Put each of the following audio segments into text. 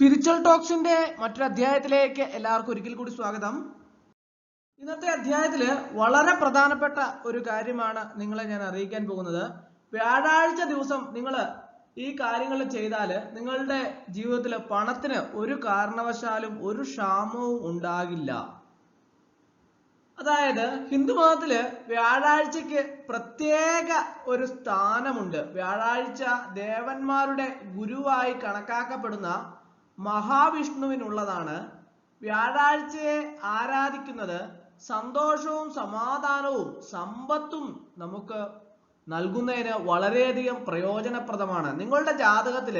Spiritual ടോക്സിന്റെ മറ്റൊരു അധ്യായത്തിലേക്ക് എല്ലാവർക്കും ഒരിക്കൽ കൂടി സ്വാഗതം. ഇന്നത്തെ അധ്യായത്തിൽ വളരെ പ്രധാനപ്പെട്ട ഒരു കാര്യമാണ് നിങ്ങളെ ഞാൻ അറിയിക്കാൻ പോകുന്നത്. വ്യാഴാഴ്ച ദിവസം നിങ്ങൾ ഈ കാര്യങ്ങൾ ചെയ്താൽ നിങ്ങളുടെ ജീവിതത്തിൽ പണത്തിന് ഒരു കാരണവശാലും ഒരു ക്ഷാമവും ഉണ്ടാകില്ല. അതായത് ഹിന്ദു മതത്തിൽ വ്യാഴാഴ്ചക്ക് പ്രത്യേക ഒരു സ്ഥാനമുണ്ട്. വ്യാഴാഴ്ച ദേവന്മാരുടെ ഗുരുവായി കണക്കാക്കപ്പെടുന്ന മഹാവിഷ്ണുവിനുള്ളതാണ്. വ്യാഴാഴ്ചയെ ആരാധിക്കുന്നത് സന്തോഷവും സമാധാനവും സമ്പത്തും നമുക്ക് നൽകുന്നതിന് വളരെയധികം പ്രയോജനപ്രദമാണ്. നിങ്ങളുടെ ജാതകത്തിൽ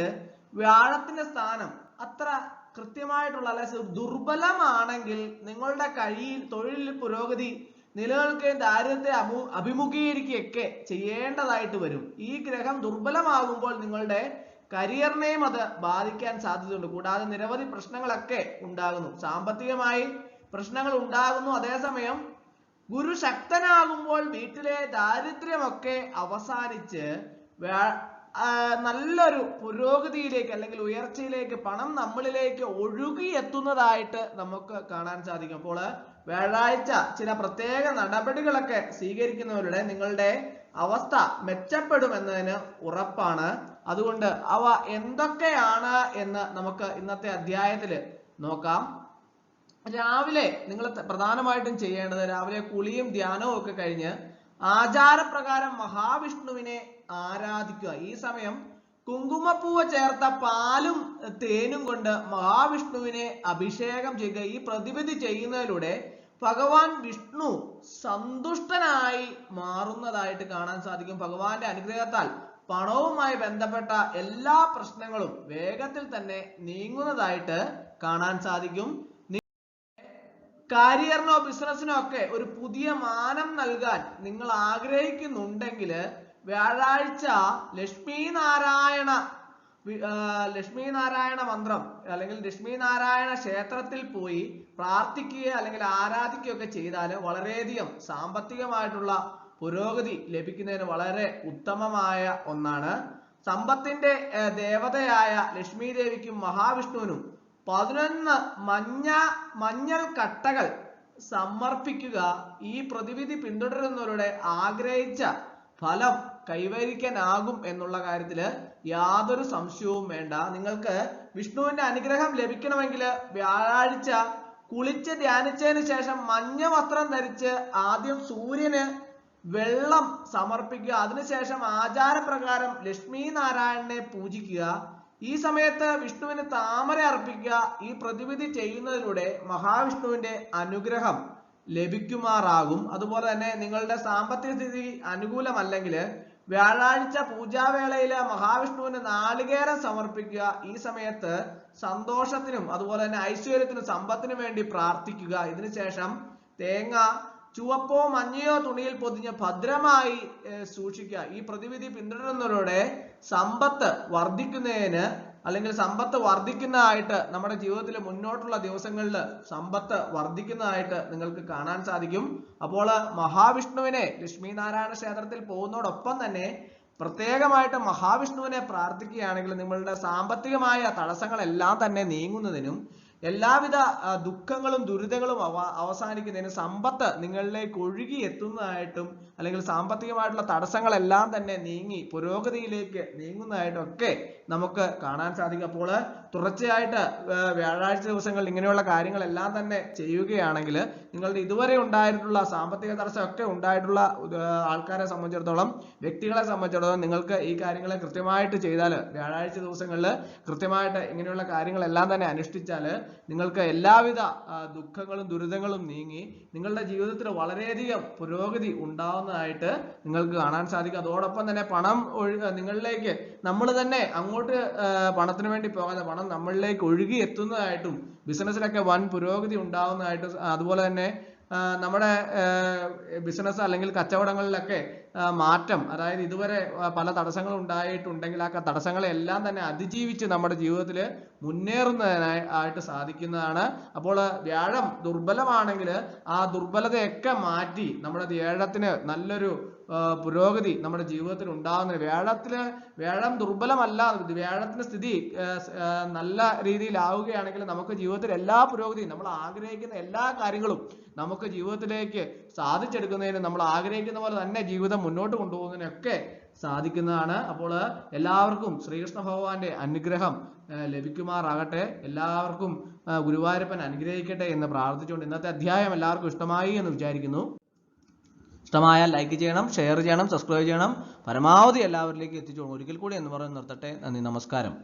വ്യാഴത്തിന്റെ സ്ഥാനം അത്ര കൃത്യമായിട്ടുള്ള അല്ലെ ദുർബലമാണെങ്കിൽ നിങ്ങളുടെ കഴിയിൽ തൊഴിലിൽ പുരോഗതി നിലനിൽക്കുകയും ദാരിദ്ര്യത്തെ അമു അഭിമുഖീകരിക്കുകയൊക്കെ ചെയ്യേണ്ടതായിട്ട് വരും. ഈ ഗ്രഹം ദുർബലമാകുമ്പോൾ നിങ്ങളുടെ കരിയറിനെയും അത് ബാധിക്കാൻ സാധ്യതയുണ്ട്. കൂടാതെ നിരവധി പ്രശ്നങ്ങളൊക്കെ ഉണ്ടാകുന്നു. സാമ്പത്തികമായി പ്രശ്നങ്ങൾ ഉണ്ടാകുന്നു. അതേസമയം ഗുരു ശക്തനാകുമ്പോൾ വീട്ടിലെ ദാരിദ്ര്യമൊക്കെ അവസാനിച്ച് നല്ലൊരു പുരോഗതിയിലേക്ക് അല്ലെങ്കിൽ ഉയർച്ചയിലേക്ക് പണം നമ്മളിലേക്ക് ഒഴുകി എത്തുന്നതായിട്ട് നമുക്ക് കാണാൻ സാധിക്കും. അപ്പോൾ വ്യാഴാഴ്ച ചില പ്രത്യേക നടപടികളൊക്കെ സ്വീകരിക്കുന്നവരുടെ നിങ്ങളുടെ അവസ്ഥ മെച്ചപ്പെടുമെന്നതിന് ഉറപ്പാണ്. അതുകൊണ്ട് അവ എന്തൊക്കെയാണ് എന്ന് നമുക്ക് ഇന്നത്തെ അധ്യായത്തിൽ നോക്കാം. രാവിലെ നിങ്ങൾ പ്രധാനമായിട്ടും ചെയ്യേണ്ടത് രാവിലെ കുളിയും ധ്യാനവും ഒക്കെ കഴിഞ്ഞ് ആചാരപ്രകാരം മഹാവിഷ്ണുവിനെ ആരാധിക്കുക. ഈ സമയം കുങ്കുമപ്പൂവ് ചേർത്ത പാലും തേനും കൊണ്ട് മഹാവിഷ്ണുവിനെ അഭിഷേകം ചെയ്യുക. ഈ പ്രതിവിധി ചെയ്യുന്നതിലൂടെ ഭഗവാൻ വിഷ്ണു സന്തുഷ്ടനായി മാറുന്നതായിട്ട് കാണാൻ സാധിക്കും ഭഗവാന്റെ അനുഗ്രഹത്താൽ. പണവുമായി ബന്ധപ്പെട്ട എല്ലാ പ്രശ്നങ്ങളും വേഗത്തിൽ തന്നെ നീങ്ങുന്നതായിട്ട് കാണാൻ സാധിക്കും. കാരിയറിനോ ബിസിനസ്സിനോ ഒക്കെ ഒരു പുതിയ മാനം നൽകാൻ നിങ്ങൾ ആഗ്രഹിക്കുന്നുണ്ടെങ്കിൽ വ്യാഴാഴ്ച ലക്ഷ്മി നാരായണ ലക്ഷ്മി നാരായണ മന്ത്രം അല്ലെങ്കിൽ ലക്ഷ്മി നാരായണ ക്ഷേത്രത്തിൽ പോയി പ്രാർത്ഥിക്കുക അല്ലെങ്കിൽ ആരാധിക്കുകയൊക്കെ ചെയ്താൽ വളരെയധികം സാമ്പത്തികമായിട്ടുള്ള പുരോഗതി ലഭിക്കുന്നതിന് വളരെ ഉത്തമമായ ഒന്നാണ്. സമ്പത്തിന്റെ ദേവതയായ ലക്ഷ്മി ദേവിക്കും മഹാവിഷ്ണുവിനും പതിനൊന്ന് മഞ്ഞ മഞ്ഞൾ കട്ടകൾ സമർപ്പിക്കുക ഈ പ്രതിവിധി പിന്തുടരുന്നവരുടെ ആഗ്രഹിച്ച ഫലം കൈവരിക്കാനാകും എന്നുള്ള കാര്യത്തിൽ യാതൊരു സംശയവും വേണ്ട. നിങ്ങൾക്ക് വിഷ്ണുവിന്റെ അനുഗ്രഹം ലഭിക്കണമെങ്കിൽ വ്യാഴാഴ്ച കുളിച്ച് ധ്യാനിച്ചതിന് ശേഷം മഞ്ഞ വസ്ത്രം ധരിച്ച് ആദ്യം സൂര്യന് വെള്ളം സമർപ്പിക്കുക. അതിനുശേഷം ആചാരപ്രകാരം ലക്ഷ്മി നാരായണനെ പൂജിക്കുക. ഈ സമയത്ത് വിഷ്ണുവിന് താമര അർപ്പിക്കുക. ഈ പ്രതിവിധി ചെയ്യുന്നതിലൂടെ മഹാവിഷ്ണുവിന്റെ അനുഗ്രഹം ലഭിക്കുമാറാകും. അതുപോലെ തന്നെ നിങ്ങളുടെ സാമ്പത്തിക സ്ഥിതി അനുകൂലമല്ലെങ്കിൽ വ്യാഴാഴ്ച പൂജാവേളയിൽ മഹാവിഷ്ണുവിന് നാളികേരം സമർപ്പിക്കുക. ഈ സമയത്ത് സന്തോഷത്തിനും അതുപോലെ തന്നെ ഐശ്വര്യത്തിനും സമ്പത്തിനും വേണ്ടി പ്രാർത്ഥിക്കുക. ഇതിനുശേഷം തേങ്ങ ചുവപ്പോ മഞ്ഞയോ തുണിയിൽ പൊതിഞ്ഞ് ഭദ്രമായി സൂക്ഷിക്കുക. ഈ പ്രതിവിധി പിന്തുടരുന്നതിലൂടെ സമ്പത്ത് വർദ്ധിക്കുന്നതിന് അല്ലെങ്കിൽ സമ്പത്ത് വർദ്ധിക്കുന്നതായിട്ട് നമ്മുടെ ജീവിതത്തിൽ മുന്നോട്ടുള്ള ദിവസങ്ങളിൽ സമ്പത്ത് വർദ്ധിക്കുന്നതായിട്ട് നിങ്ങൾക്ക് കാണാൻ സാധിക്കും. അപ്പോൾ മഹാവിഷ്ണുവിനെ ലക്ഷ്മി നാരായണ ക്ഷേത്രത്തിൽ പോകുന്നതോടൊപ്പം തന്നെ പ്രത്യേകമായിട്ട് മഹാവിഷ്ണുവിനെ പ്രാർത്ഥിക്കുകയാണെങ്കിൽ നിങ്ങളുടെ സാമ്പത്തികമായ തടസ്സങ്ങളെല്ലാം തന്നെ നീങ്ങുന്നതിനും എല്ലാവിധ ദുഃഖങ്ങളും ദുരിതങ്ങളും അവ അവസാനിക്കുന്നതിന് സമ്പത്ത് നിങ്ങളിലേക്ക് ഒഴുകി എത്തുന്നതായിട്ടും അല്ലെങ്കിൽ സാമ്പത്തികമായിട്ടുള്ള തടസ്സങ്ങളെല്ലാം തന്നെ നീങ്ങി പുരോഗതിയിലേക്ക് നീങ്ങുന്നതായിട്ടും ഒക്കെ നമുക്ക് കാണാൻ സാധിക്കും. അപ്പോൾ തുടർച്ചയായിട്ട് വ്യാഴാഴ്ച ദിവസങ്ങളിൽ ഇങ്ങനെയുള്ള കാര്യങ്ങളെല്ലാം തന്നെ ചെയ്യുകയാണെങ്കിൽ നിങ്ങളുടെ ഇതുവരെ ഉണ്ടായിട്ടുള്ള സാമ്പത്തിക തടസ്സമൊക്കെ ഉണ്ടായിട്ടുള്ള ആൾക്കാരെ സംബന്ധിച്ചിടത്തോളം വ്യക്തികളെ സംബന്ധിച്ചിടത്തോളം നിങ്ങൾക്ക് ഈ കാര്യങ്ങളെ കൃത്യമായിട്ട് ചെയ്താൽ വ്യാഴാഴ്ച ദിവസങ്ങളിൽ കൃത്യമായിട്ട് ഇങ്ങനെയുള്ള കാര്യങ്ങളെല്ലാം തന്നെ അനുഷ്ഠിച്ചാൽ നിങ്ങൾക്ക് എല്ലാവിധ ദുഃഖങ്ങളും ദുരിതങ്ങളും നീങ്ങി നിങ്ങളുടെ ജീവിതത്തിൽ വളരെയധികം പുരോഗതി ഉണ്ടാവുന്നതായിട്ട് നിങ്ങൾക്ക് കാണാൻ സാധിക്കും. അതോടൊപ്പം തന്നെ പണം നിങ്ങളിലേക്ക് നമ്മൾ തന്നെ അങ്ങോട്ട് പണത്തിന് വേണ്ടി പോകാതെ പണം നമ്മളിലേക്ക് ഒഴുകി എത്തുന്നതായിട്ടും ബിസിനസ്സിലൊക്കെ വൻ പുരോഗതി ഉണ്ടാവുന്നതായിട്ടും അതുപോലെ തന്നെ നമ്മുടെ ബിസിനസ് അല്ലെങ്കിൽ കച്ചവടങ്ങളിലൊക്കെ മാറ്റം. അതായത് ഇതുവരെ പല തടസ്സങ്ങൾ ഉണ്ടായിട്ടുണ്ടെങ്കിൽ ആ തടസ്സങ്ങളെല്ലാം തന്നെ അതിജീവിച്ച് നമ്മുടെ ജീവിതത്തിൽ മുന്നേറുന്നതിനായി ആയിട്ട് സാധിക്കുന്നതാണ്. അപ്പോൾ വ്യാഴം ദുർബലമാണെങ്കിൽ ആ ദുർബലതയൊക്കെ മാറ്റി നമ്മുടെ വ്യാഴത്തിന് നല്ലൊരു പുരോഗതി നമ്മുടെ ജീവിതത്തിൽ ഉണ്ടാകുന്ന വ്യാഴത്തിൽ വ്യാഴം ദുർബലമല്ല വ്യാഴത്തിന്റെ സ്ഥിതി നല്ല രീതിയിലാവുകയാണെങ്കിൽ നമുക്ക് ജീവിതത്തിൽ എല്ലാ പുരോഗതിയും നമ്മൾ ആഗ്രഹിക്കുന്ന എല്ലാ കാര്യങ്ങളും നമുക്ക് ജീവിതത്തിലേക്ക് സാധിച്ചെടുക്കുന്നതിന് നമ്മൾ ആഗ്രഹിക്കുന്ന പോലെ തന്നെ ജീവിതം മുന്നോട്ട് കൊണ്ടുപോകുന്നതിനൊക്കെ സാധിക്കുന്നതാണ്. അപ്പോൾ എല്ലാവർക്കും ശ്രീകൃഷ്ണ ഭഗവാന്റെ അനുഗ്രഹം ലഭിക്കുമാറാകട്ടെ. എല്ലാവർക്കും ഗുരുവായൂരപ്പൻ അനുഗ്രഹിക്കട്ടെ എന്ന് പ്രാർത്ഥിച്ചുകൊണ്ട് ഇന്നത്തെ അധ്യായം എല്ലാവർക്കും ഇഷ്ടമായി എന്ന് വിചാരിക്കുന്നു. ഇഷ്ടമായാൽ ലൈക്ക് ചെയ്യണം ഷെയർ ചെയ്യണം സബ്സ്ക്രൈബ് ചെയ്യണം. പരമാവധി എല്ലാവരിലേക്കും എത്തിച്ചു ഒരിക്കൽ കൂടി എന്ന് പറഞ്ഞ് നിർത്തട്ടെ. നന്ദി നമസ്കാരം.